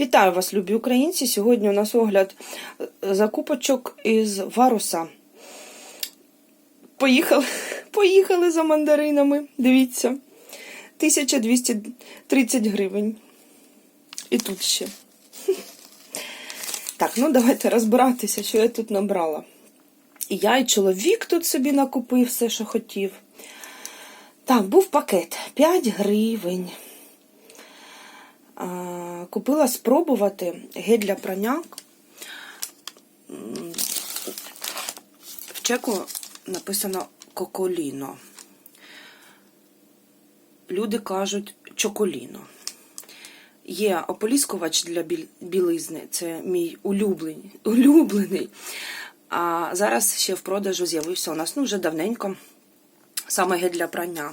Вітаю вас, любі українці! Сьогодні у нас огляд е, закупочок із Варуса. Поїхали, поїхали за мандаринами. Дивіться. 1230 гривень. І тут ще. Так, ну давайте розбиратися, що я тут набрала. І я, і чоловік тут собі накупив все, що хотів. Так, був пакет 5 гривень. А, Купила спробувати гель для прання. В чеку написано Коколіно. Люди кажуть чоколіно. Є ополіскувач для білизни, це мій улюблений. улюблений. А зараз ще в продажу з'явився у нас ну, вже давненько саме гель для прання.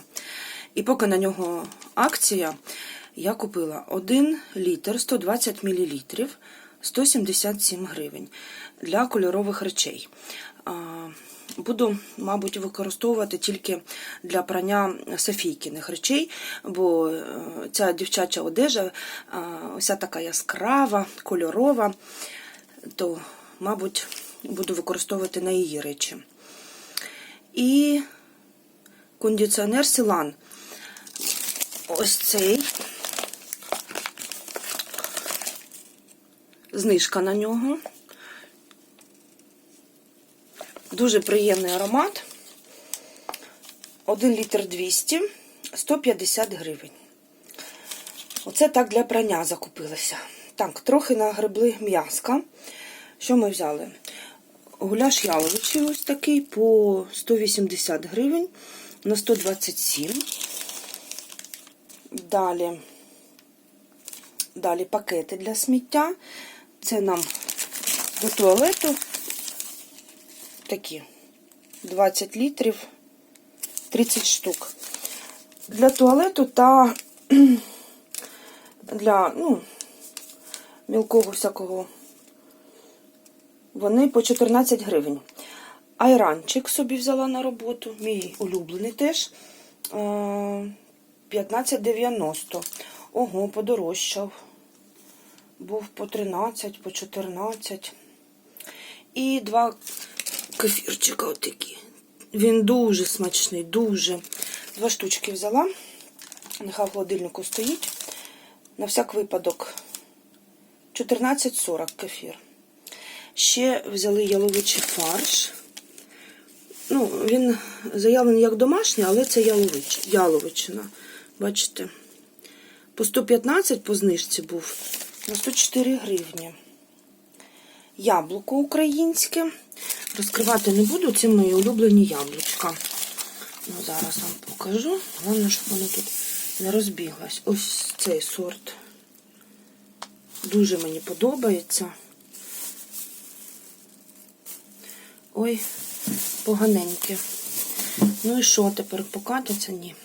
І поки на нього акція, я купила 1 літр 120 мл 177 гривень для кольорових речей. Буду, мабуть, використовувати тільки для прання Софійкиних речей, бо е, ця дівчача одежа вся така яскрава, кольорова, то, мабуть, буду використовувати на її речі. І кондиціонер Сілан. Ось цей. Знижка на нього. Дуже приємний аромат. 1 літр 200, 150 гривень. Оце так для прання закупилася. Так, трохи нагребли м'яска. Що ми взяли? Гуляш яловичий ось такий по 180 гривень на 127. Далі, далі пакети для сміття. Це нам до туалету такі 20 літрів, 30 штук. Для туалету та для ну, мілкого всякого вони по 14 гривень. Айранчик собі взяла на роботу, мій улюблений теж. е, 15,90. Ого, подорожчав. Був по 13, по 14. І два кефірчика отакі. Він дуже смачний, дуже. Два штучки взяла. Нехай в холодильнику стоїть. На всяк випадок 14,40 кефір. Ще взяли яловичий фарш. Ну, він заявлений як домашній, але це ялович, яловичина. Бачите? По 115 по знижці був на 104 гривні. Яблуко українське. Розкривати не буду, це мої улюблені яблучка. Ну, зараз вам покажу. Головне, щоб воно тут не розбіглось. Ось цей сорт. Дуже мені подобається. Ой, поганеньке. Ну і що тепер покатиться? Ні.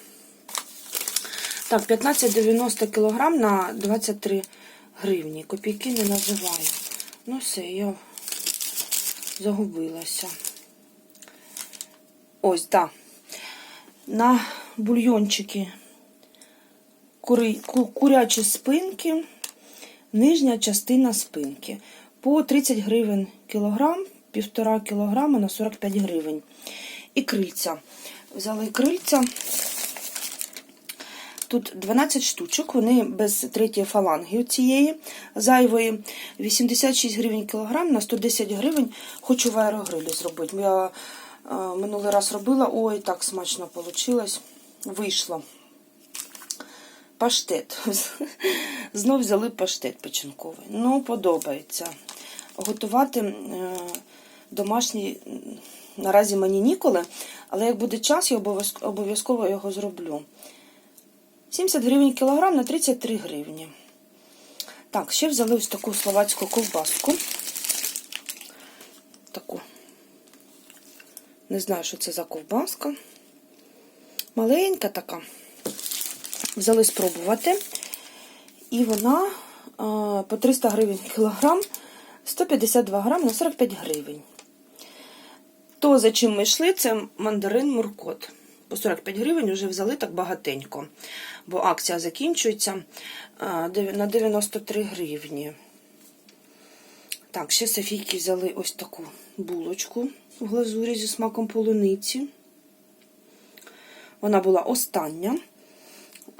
Так, 15,90 кг на 23 гривні. Копійки не називаю. Ну все, я загубилася. Ось, так. На бульйончики курячі спинки, нижня частина спинки. По 30 гривень кілограм, півтора кілограма на 45 гривень. І крильця. Взяли крильця. Тут 12 штучок, вони без третьої фаланги цієї зайвої. 86 гривень кілограм на 110 гривень. Хочу в аерогрилі зробити. Я е, минулий раз робила, ой, так смачно вийшло. Вийшло. Паштет. Знов взяли паштет печінковий. Ну, подобається. Готувати е, домашній наразі мені ніколи, але як буде час, я обов'язково його зроблю. 70 гривень кілограм на 33 гривні. Так, ще взяли ось таку словацьку ковбаску. Таку. Не знаю, що це за ковбаска. Маленька така. Взяли спробувати. І вона по 300 гривень кілограм, 152 грам на 45 гривень. То, за чим ми йшли, це мандарин муркот. По 45 гривень вже взяли так багатенько, бо акція закінчується на 93 гривні. Так, ще Софійки взяли ось таку булочку в глазурі зі смаком полуниці. Вона була остання.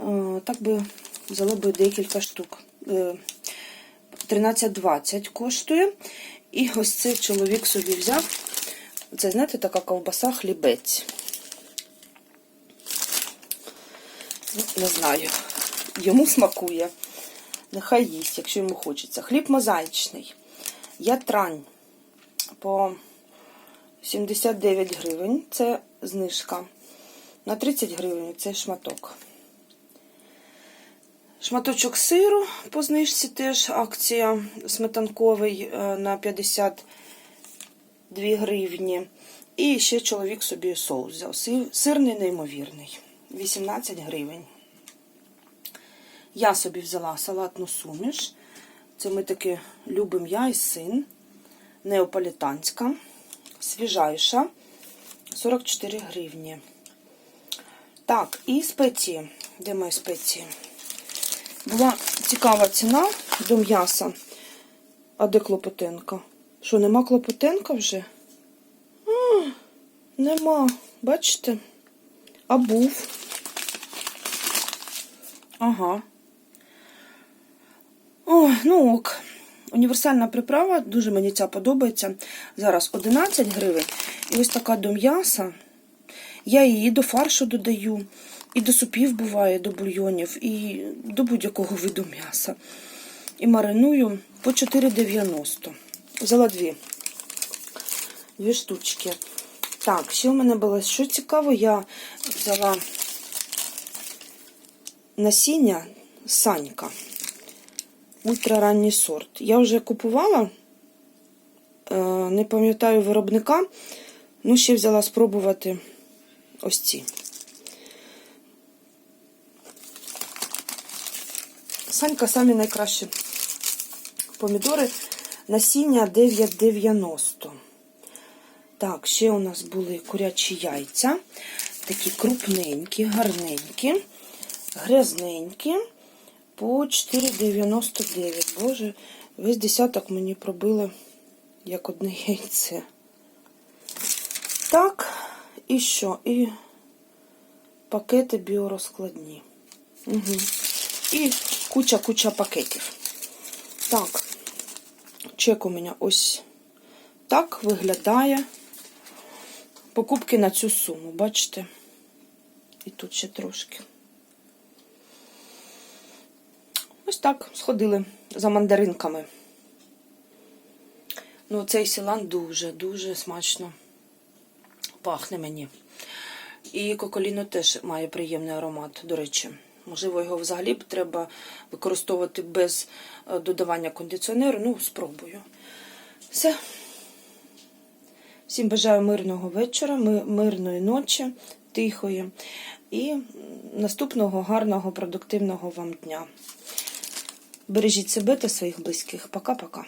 Е, Так би взяли би декілька штук. Е, 13,20 коштує. І ось цей чоловік собі взяв. Це, знаєте, така ковбаса хлібець. Ну, Не знаю. Йому смакує. Нехай їсть, якщо йому хочеться. Хліб мозаїчний. Ятрань по 79 гривень. Це знижка. На 30 гривень це шматок. Шматочок сиру по знижці теж акція сметанковий е, на 52 гривні. І ще чоловік собі соус взяв. Сирний неймовірний. 18 гривень. Я собі взяла салатну суміш. Це ми таки любимо я і син. Неаполітанська. Свіжайша. 44 гривні. Так, і спеції. Де мої спеції? Була цікава ціна до м'яса. А де Клопотенка? Що, нема Клопотенка вже? А, нема. Бачите? А був. Ага. Ой, ну ок. Універсальна приправа, дуже мені ця подобається. Зараз 11 гривень. І ось така до м'яса. Я її до фаршу додаю, і до супів буває, до бульйонів, і до будь-якого виду м'яса. І мариную по 4,90. Взяла дві. Дві штучки. Так, ще в мене було що цікаво, я взяла насіння Санька. Ультраранній сорт. Я вже купувала, е, не пам'ятаю виробника, ну ще взяла спробувати ось ці. Санька самі найкращі помідори. Насіння 9,90. Так, ще у нас були курячі яйця. Такі крупненькі, гарненькі, грязненькі. По 4,99. Боже, весь десяток мені пробили як одне яйце. Так, і що? І пакети біорозкладні. Угу. І куча-куча пакетів. Так, чек у мене ось так виглядає. Покупки на цю суму, бачите? І тут ще трошки. Ось так сходили за мандаринками. Ну, цей сілан дуже-дуже смачно пахне мені. І коколіно теж має приємний аромат, до речі. Можливо, його взагалі б треба використовувати без е, додавання кондиціонеру. Ну, спробую. Все. Всім бажаю мирного вечора, мирної ночі, тихої. І наступного гарного, продуктивного вам дня. Бережіть себе та своїх близьких. Пока-пока.